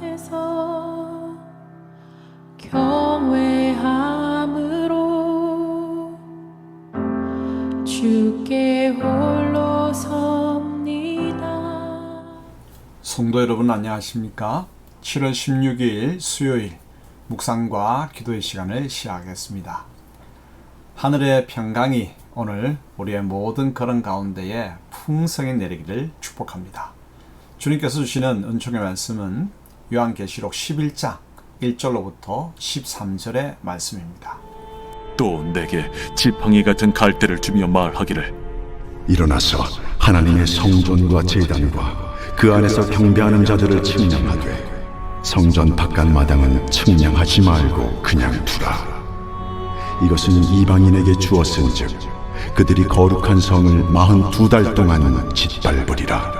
앞에서 경외함으로 주께 홀로 섭니다. 성도 여러분 안녕하십니까? 7월 16일 수요일 묵상과 기도의 시간을 시작하겠습니다. 하늘의 평강이 오늘 우리의 모든 걸음 가운데에 풍성히 내리기를 축복합니다. 주님께서 주시는 은총의 말씀은 요한계시록 11장 1절로부터 13절의 말씀입니다. 또 내게 지팡이 같은 갈대를 주며 말하기를 일어나서 하나님의 성전과 제단과 그 안에서 경배하는 자들을 측량하되 성전 바깥 마당은 측량하지 말고 그냥 두라 이것은 이방인에게 주었은즉 그들이 거룩한 성을 마흔 두 달 동안 짓밟으리라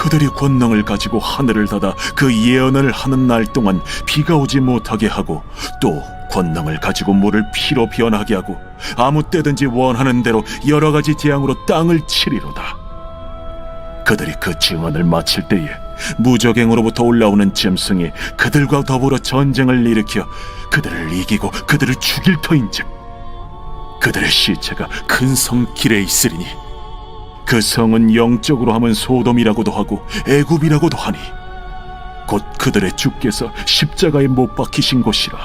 그들이 권능을 가지고 하늘을 닫아 그 예언을 하는 날 동안 비가 오지 못하게 하고 또 권능을 가지고 물을 피로 변하게 하고 아무 때든지 원하는 대로 여러 가지 재앙으로 땅을 치리로다. 그들이 그 증언을 마칠 때에 무적행으로부터 올라오는 짐승이 그들과 더불어 전쟁을 일으켜 그들을 이기고 그들을 죽일 터인즉 그들의 시체가 큰 성 길에 있으리니 그 성은 영적으로 하면 소돔이라고도 하고 애굽이라고도 하니 곧 그들의 주께서 십자가에 못 박히신 곳이라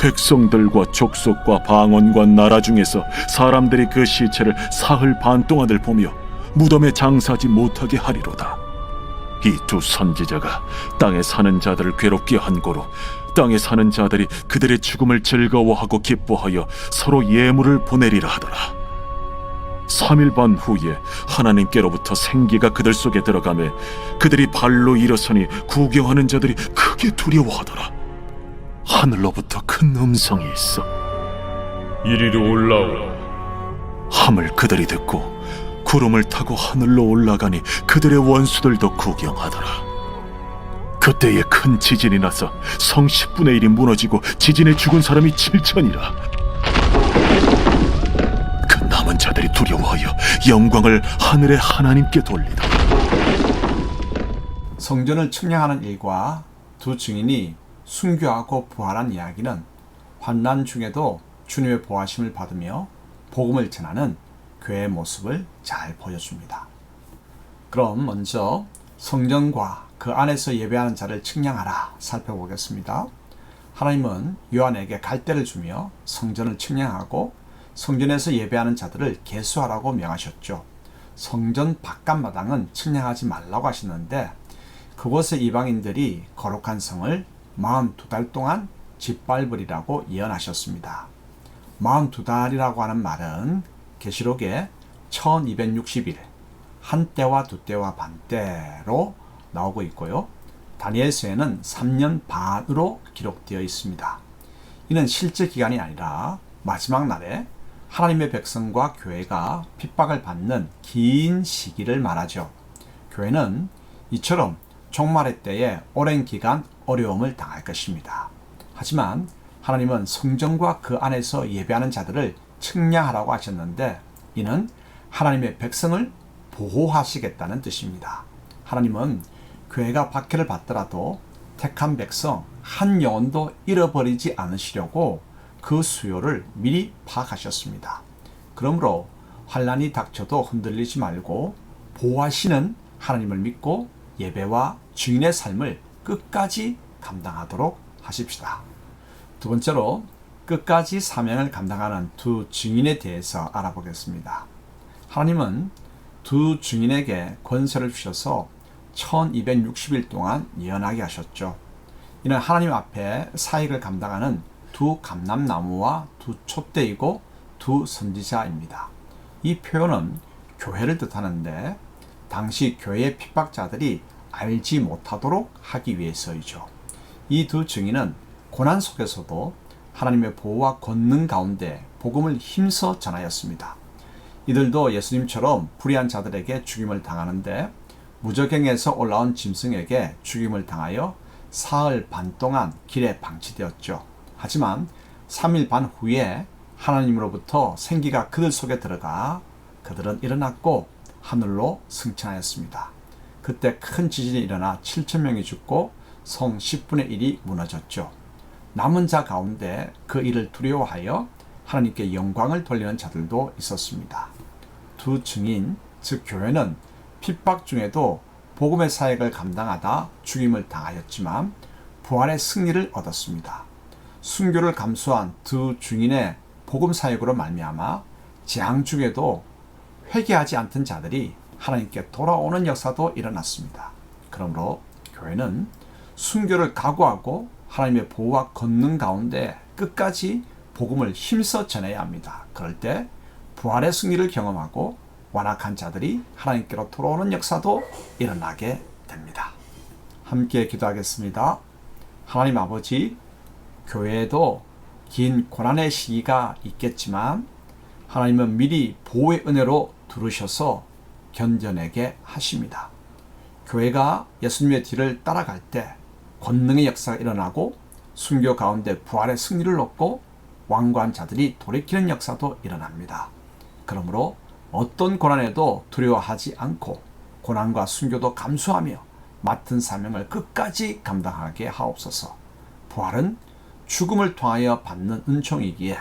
백성들과 족속과 방언과 나라 중에서 사람들이 그 시체를 사흘 반 동안을 보며 무덤에 장사하지 못하게 하리로다. 이 두 선지자가 땅에 사는 자들을 괴롭게 한 고로 땅에 사는 자들이 그들의 죽음을 즐거워하고 기뻐하여 서로 예물을 보내리라 하더라. 3일 반 후에 하나님께로부터 생기가 그들 속에 들어가매 그들이 발로 일어서니 구경하는 자들이 크게 두려워하더라. 하늘로부터 큰 음성이 있어 이리로 올라오라. 함을 그들이 듣고 구름을 타고 하늘로 올라가니 그들의 원수들도 구경하더라. 그때에 큰 지진이 나서 성 10분의 1이 무너지고 지진에 죽은 사람이 7천이라. 자들이 두려워하여 영광을 하늘의 하나님께 돌리다. 성전을 측량하는 일과 두 증인이 순교하고 부활한 이야기는 환난 중에도 주님의 보하심을 받으며 복음을 전하는 교회의 모습을 잘 보여줍니다. 그럼 먼저 성전과 그 안에서 예배하는 자를 측량하라 살펴보겠습니다. 하나님은 요한에게 갈대를 주며 성전을 측량하고 성전에서 예배하는 자들을 계수하라고 명하셨죠. 성전 바깥 마당은 측량하지 말라고 하셨는데 그곳에 이방인들이 거룩한 성을 42달 동안 짓밟으리라고 예언하셨습니다. 42달이라고 하는 말은 계시록에 1260일 한 때와 두 때와 반 때로 나오고 있고요. 다니엘서에는 3년 반으로 기록되어 있습니다. 이는 실제 기간이 아니라 마지막 날에 하나님의 백성과 교회가 핍박을 받는 긴 시기를 말하죠. 교회는 이처럼 종말의 때에 오랜 기간 어려움을 당할 것입니다. 하지만 하나님은 성전과 그 안에서 예배하는 자들을 측량하라고 하셨는데 이는 하나님의 백성을 보호하시겠다는 뜻입니다. 하나님은 교회가 박해를 받더라도 택한 백성 한 영혼도 잃어버리지 않으시려고 그 수요를 미리 파악하셨습니다. 그러므로 환란이 닥쳐도 흔들리지 말고 보호하시는 하나님을 믿고 예배와 주인의 삶을 끝까지 감당하도록 하십시다. 두 번째로 끝까지 사명을 감당하는 두 증인에 대해서 알아보겠습니다. 하나님은 두 증인에게 권세를 주셔서 1260일 동안 예언하게 하셨죠. 이는 하나님 앞에 사익을 감당하는 두 감람나무와 두 촛대이고 두 선지자입니다. 이 표현은 교회를 뜻하는데 당시 교회의 핍박자들이 알지 못하도록 하기 위해서이죠. 이 두 증인은 고난 속에서도 하나님의 보호와 권능 가운데 복음을 힘써 전하였습니다. 이들도 예수님처럼 불의한 자들에게 죽임을 당하는데 무저갱에서 올라온 짐승에게 죽임을 당하여 사흘 반 동안 길에 방치되었죠. 하지만 3일 반 후에 하나님으로부터 생기가 그들 속에 들어가 그들은 일어났고 하늘로 승천하였습니다. 그때 큰 지진이 일어나 7천 명이 죽고 성 10분의 1이 무너졌죠. 남은 자 가운데 그 일을 두려워하여 하나님께 영광을 돌리는 자들도 있었습니다. 두 증인, 즉 교회는 핍박 중에도 복음의 사역을 감당하다 죽임을 당하였지만 부활의 승리를 얻었습니다. 순교를 감수한 두 증인의 복음 사역으로 말미암아 재앙 중에도 회개하지 않던 자들이 하나님께 돌아오는 역사도 일어났습니다. 그러므로 교회는 순교를 각오하고 하나님의 보호와 권능 가운데 끝까지 복음을 힘써 전해야 합니다. 그럴 때 부활의 승리를 경험하고 완악한 자들이 하나님께로 돌아오는 역사도 일어나게 됩니다. 함께 기도하겠습니다. 하나님 아버지, 교회에도 긴 고난의 시기가 있겠지만 하나님은 미리 보호의 은혜로 두르셔서 견뎌내게 하십니다. 교회가 예수님의 뒤를 따라갈 때 권능의 역사가 일어나고 순교 가운데 부활의 승리를 얻고 왕관 자들이 돌이키는 역사도 일어납니다. 그러므로 어떤 고난에도 두려워하지 않고 고난과 순교도 감수하며 맡은 사명을 끝까지 감당하게 하옵소서. 부활은 죽음을 통하여 받는 은총이기에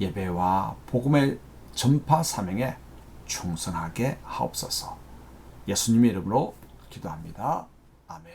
예배와 복음의 전파 사명에 충성하게 하옵소서. 예수님의 이름으로 기도합니다. 아멘.